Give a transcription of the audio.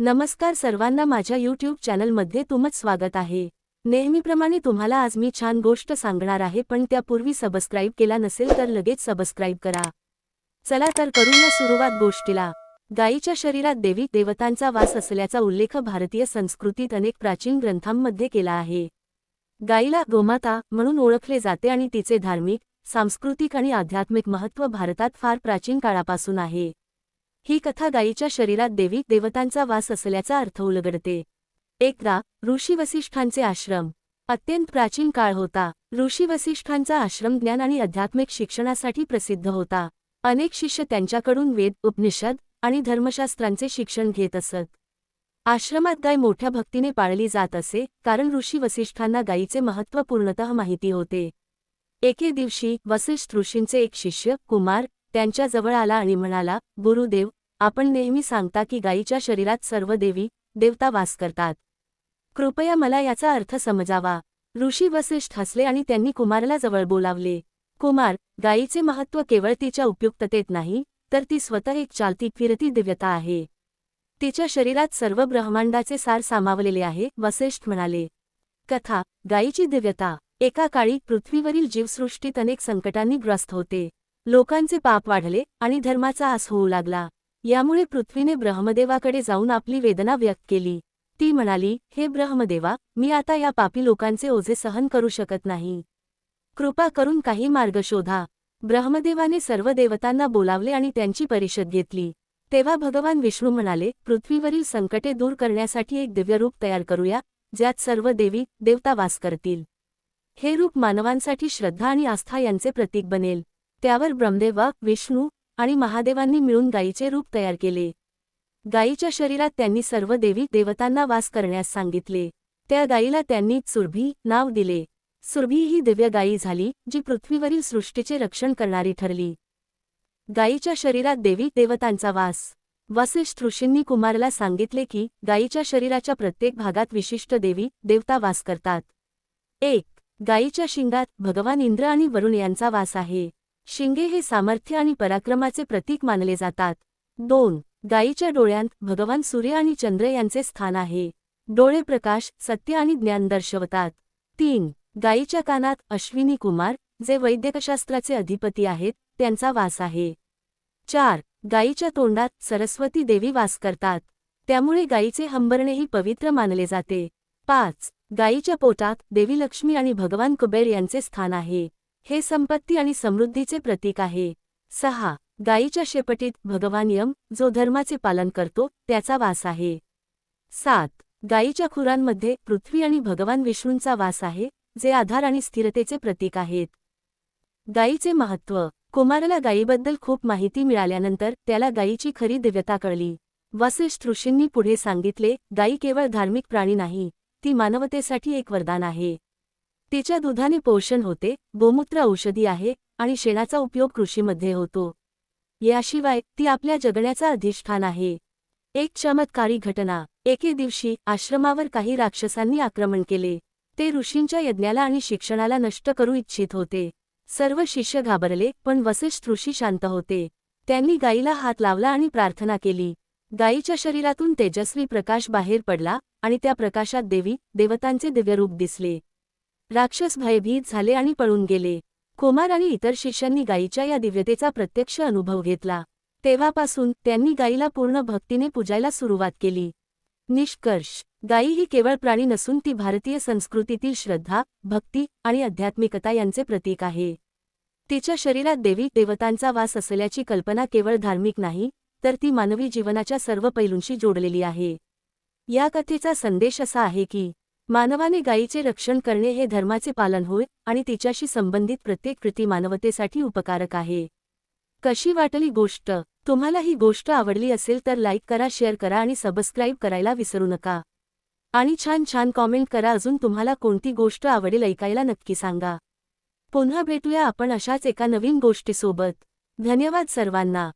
नमस्कार सर्वांना माझ्या यूट्यूब चॅनलमध्ये तुमच स्वागत आहे. नेहमीप्रमाणे तुम्हाला आज मी छान गोष्ट सांगणार आहे पण त्यापूर्वी सबस्क्राईब केला नसेल तर लगेच सबस्क्राईब करा. चला तर करूया सुरुवात गोष्टीला. गायीच्या शरीरात देवी देवतांचा वास असल्याचा उल्लेख भारतीय संस्कृतीत अनेक प्राचीन ग्रंथांमध्ये केला आहे. गायीला गोमाता म्हणून ओळखले जाते आणि तिचे धार्मिक सांस्कृतिक आणि आध्यात्मिक महत्त्व भारतात फार प्राचीन काळापासून आहे. ही कथा गायीच्या शरीरात देवी देवतांचा वास असल्याचा अर्थ उलगडते. एकदा ऋषी वसिष्ठांचे आश्रम. अत्यंत प्राचीन काळ होता. ऋषी वसिष्ठांचा आश्रम ज्ञान आणि आध्यात्मिक शिक्षणासाठी प्रसिद्ध होता. अनेक शिष्य त्यांच्याकडून वेद उपनिषद आणि धर्मशास्त्रांचे शिक्षण घेत असत. आश्रमात गाय मोठ्या भक्तीने पाळली जात असे कारण ऋषी वसिष्ठांना गायीचे महत्त्व पूर्णतः माहिती होते. एके दिवशी वसिष्ठ ऋषींचे एक शिष्य कुमार त्यांच्याजवळ आला आणि म्हणाला गुरुदेव आपण नेहमी सांगता की गायीच्या शरीरात सर्व देवी देवता वास करतात. कृपया मला याचा अर्थ समजावा. ऋषी वसिष्ठ हसले आणि त्यांनी कुमारला जवळ बोलावले. कुमार गायीचे महत्त्व केवळ तिच्या उपयुक्ततेत नाही तर ती स्वतः एक चालती फिरती दिव्यता आहे. तिच्या शरीरात सर्व ब्रह्मांडाचे सार सामावलेले आहे वसिष्ठ म्हणाले. कथा गायीची दिव्यता. एका काळी पृथ्वीवरील जीवसृष्टीत अनेक संकटांनी ग्रस्त होते. लोकांचे पाप वाढले आणि धर्माचा आस होऊ लागला. यामुळे पृथ्वीने ब्रह्मदेवाकडे जाऊन आपली वेदना व्यक्त केली. ती म्हणाली हे ब्रह्मदेवा मी आता या पापी लोकांचे ओझे सहन करू शकत नाही. कृपा करून काही मार्ग शोधा. ब्रह्मदेवाने सर्व देवतांना बोलावले आणि त्यांची परिषद घेतली. तेव्हा भगवान विष्णू म्हणाले पृथ्वीवरील संकटे दूर करण्यासाठी एक दिव्यरूप तयार करूया ज्यात सर्व देवी देवता वास करतील. हे रूप मानवांसाठी श्रद्धा आणि आस्था यांचे प्रतीक बनेल. त्यावर ब्रह्मदेवा विष्णू आणि महादेवांनी मिळून गायीचे रूप तयार केले. गायीच्या शरीरात त्यांनी सर्व देवी देवतांना वास करण्यास सांगितले. त्या गायीला त्यांनी सुरभी नाव दिले. सुरभी ही दिव्य गायी झाली जी पृथ्वीवरील सृष्टीचे रक्षण करणारी ठरली. गायीच्या शरीरात देवी देवतांचा वास. वसिष्ठ ऋषींनी कुमारला सांगितले की गायीच्या शरीराच्या प्रत्येक भागात विशिष्ट देवी देवता वास करतात. एक गायीच्या शिंगात भगवान इंद्र आणि वरुण यांचा वास आहे. शिंगे हे सामर्थ्य आणि पराक्रमाचे प्रतीक मानले जातात. दोन गायीच्या डोळ्यांत भगवान सूर्य आणि चंद्र यांचे स्थान आहे. डोळे प्रकाश सत्य आणि ज्ञान दर्शवतात. तीन गायीच्या कानात अश्विनी कुमार जे वैद्यकशास्त्राचे अधिपती आहेत त्यांचा वास आहे. चार गायीच्या तोंडात सरस्वती देवी वास करतात. त्यामुळे गायीचे हंबरणेही पवित्र मानले जाते. पाच गायीच्या पोटात देवी लक्ष्मी आणि भगवान कुबेर यांचे स्थान आहे. हे संपत्ती आणि समृद्धीचे प्रतीक आहे. सहा. गायीच्या शेपटीत भगवान यम जो धर्माचे पालन करतो त्याचा वास आहे. सात. गायीच्या खुरांमध्ये पृथ्वी आणि भगवान विष्णूंचा वास आहे जे आधार आणि स्थिरतेचे प्रतीक आहेत. गायीचे महत्त्व. कुमारला गायीबद्दल खूप माहिती मिळाल्यानंतर त्याला गायीची खरी दिव्यता कळली. वसिष्ठ ऋषींनी पुढे सांगितले गायी केवळ धार्मिक प्राणी नाही ती मानवतेसाठी एक वरदान आहे. तिच्या दुधाने पोषण होते गोमूत्र औषधी आहे आणि शेणाचा उपयोग कृषीमध्ये होतो. याशिवाय ती आपल्या जगण्याचा अधिष्ठान आहे. एक चमत्कारी घटना. एके दिवशी आश्रमावर काही राक्षसांनी आक्रमण केले. ते ऋषींच्या यज्ञाला आणि शिक्षणाला नष्ट करू इच्छित होते. सर्व शिष्य घाबरले पण वसिष्ठ ऋषी शांत होते. त्यांनी गायीला हात लावला आणि प्रार्थना केली. गायीच्या शरीरातून तेजस्वी प्रकाश बाहेर पडला आणि त्या प्रकाशात देवी देवतांचे दिव्यरूप दिसले. राक्षस भयभीत झाले आणि पळून गेले. कुमार आणि इतर शिष्यांनी गायीच्या या दिव्यतेचा प्रत्यक्ष अनुभव घेतला. तेव्हापासून त्यांनी गायीला पूर्ण भक्तीने पूजायला सुरुवात केली. निष्कर्ष. गायी ही केवळ प्राणी नसून ती भारतीय संस्कृतीतील श्रद्धा भक्ती आणि आध्यात्मिकता यांचे प्रतीक आहे. तिच्या शरीरात देवी देवतांचा वास असल्याची कल्पना केवळ धार्मिक नाही तर ती मानवी जीवनाच्या सर्व पैलूंशी जोडलेली आहे. या कथेचा संदेश असा आहे की मानवाने गायीचे रक्षण करणे हे धर्माचे पालन होय आणि तिच्याशी संबंधित प्रत्येक कृती मानवतेसाठी उपकारक आहे. कशी वाटली गोष्ट? तुम्हाला ही गोष्ट आवडली असेल तर लाईक करा शेअर करा आणि सबस्क्राईब करायला विसरू नका. आणि छान छान कॉमेंट करा अजून तुम्हाला कोणती गोष्ट आवडेल ऐकायला नक्की सांगा. पुन्हा भेटूया आपण अशाच एका नवीन गोष्टीसोबत. धन्यवाद सर्वांना.